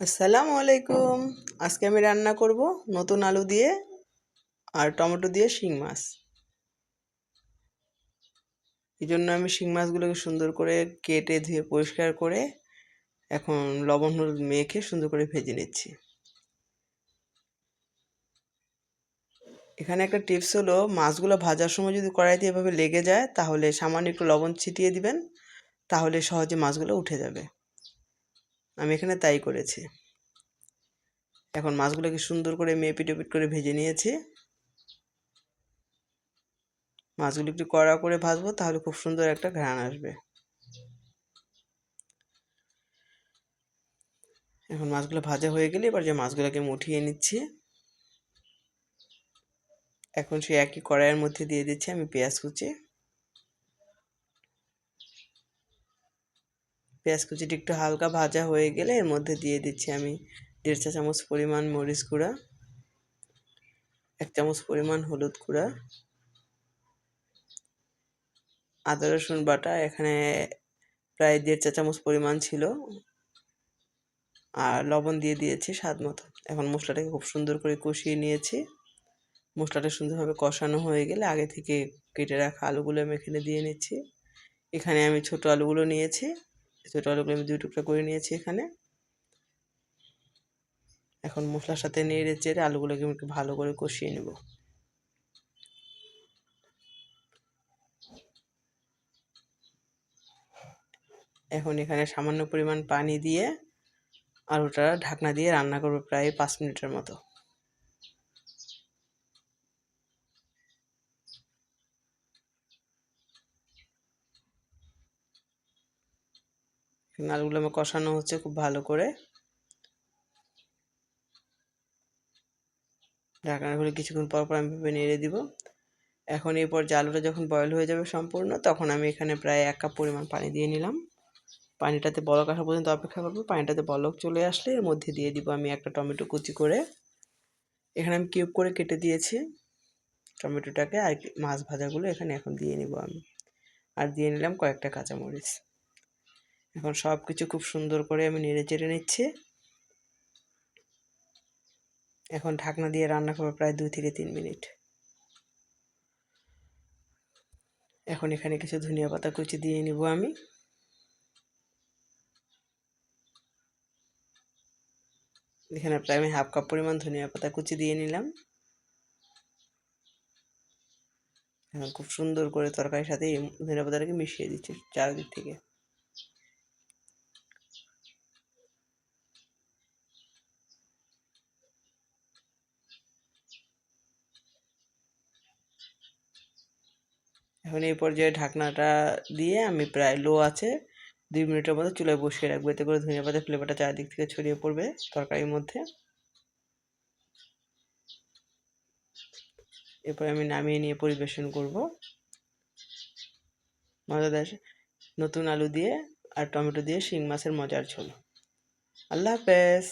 আসসালামু আলাইকুম। আজকে আমি রান্না করব নতুন আলু দিয়ে আর টমেটো দিয়ে শিং মাছ। এই জন্য আমি শিং মাছগুলোকে সুন্দর করে কেটে ধুয়ে পরিষ্কার করে এখন লবণ হলুদ মেখে সুন্দর করে ভেজে নিচ্ছি। এখানে একটা টিপস হলো, মাছগুলো ভাজার সময় যদি কড়াইতে এভাবে লেগে যায়, তাহলে সামান্য একটু লবণ ছিটিয়ে দিবেন, তাহলে সহজে মাছগুলো উঠে যাবে। আমি এখানে তাই করেছি। এখন মাছগুলোকে সুন্দর করে মেপি টেপিট করে ভেজে নিয়েছি। মাছগুলো একটু কড়া করে ভাজবো, তাহলে খুব সুন্দর একটা ঘ্রাণ আসবে। এখন মাছগুলো ভাজা হয়ে গেলে এবার যে মাছগুলোকে মুঠিয়ে নিচ্ছি। এখন সেই একই কড়াইয়ের মধ্যে দিয়ে দিচ্ছি আমি পেঁয়াজ কুচি। পেঁয়াজ কুচিটি একটু হালকা ভাজা হয়ে গেলে এর মধ্যে দিয়ে দিচ্ছি আমি দেড় চা চামচ পরিমাণ মরিচ গুঁড়া, এক চামচ পরিমাণ হলুদ গুঁড়া, আদা, রসুন বাটা, এখানে প্রায় দেড় চা চামচ পরিমাণ ছিল, আর লবণ দিয়ে দিয়েছি স্বাদ মতো। এখন মশলাটাকে খুব সুন্দর করে কষিয়ে নিয়েছি। মশলাটা সুন্দরভাবে কষানো হয়ে গেলে আগে থেকে কেটে রাখা আলুগুলো আমি এখানে দিয়ে নিচ্ছি। এখানে আমি ছোট আলুগুলো নিয়েছি। ছোটো আলুগুলো আমি দুই টুকরা করে নিয়েছি এখানে। এখন মশলার সাথে নেড়ে চেড়ে আলুগুলোকে আমি একটু ভালো করে কষিয়ে নেব। এখন এখানে সামান্য পরিমাণ পানি দিয়ে আলুটা ঢাকনা দিয়ে রান্না করব প্রায় পাঁচ মিনিটের মতো। আলুগুলো আমার কষানো হচ্ছে খুব ভালো করে। ঢাকনা খুলে কিছুক্ষণ পর পর আমি ভেবে নেড়ে দিব। এখন এরপর আলুটা যখন বয়ল হয়ে যাবে সম্পূর্ণ, তখন আমি এখানে প্রায় এক কাপ পরিমাণ পানি দিয়ে নিলাম। পানিটাতে বলক আসা পর্যন্ত অপেক্ষা করব। পানিটাতে বলক চলে আসলে এর মধ্যে দিয়ে দিব আমি একটা টমেটো কুচি করে। এখানে আমি কিউব করে কেটে দিয়েছি টমেটোটাকে, আর মাছ ভাজাগুলো এখানে এখন দিয়ে নিব আমি। আর দিয়ে নিলাম কয়েকটা কাঁচামরিচ। এখন সব কিছু খুব সুন্দর করে আমি নেড়ে চেড়ে নিচ্ছি। এখন ঢাকনা দিয়ে রান্না করব প্রায় দুই থেকে তিন মিনিট। এখন এখানে কিছু ধনিয়া পাতা কুচি দিয়ে নিব আমি। এখানে প্রায় আমি হাফ কাপ পরিমাণ ধনিয়া পাতা কুচি দিয়ে নিলাম। এখন খুব সুন্দর করে তরকারির সাথে ধনিয়া পাতাটাকে মিশিয়ে দিচ্ছি চারিদিক থেকে। এখন এই পর্যায়ে ঢাকনাটা দিয়ে আমি প্রায় লো আছে, দুই মিনিটের মতো চুলায় বসিয়ে রাখব। এতে করে ধনিয়া পাতা ফ্লেভারটা চারিদিক থেকে ছড়িয়ে পড়বে তরকারির মধ্যে। এরপর আমি নামিয়ে নিয়ে পরিবেশন করব। মজাদার নতুন আলু দিয়ে আর টমেটো দিয়ে শিং মাছের মজার ঝোল। আল্লাহ হাফেজ।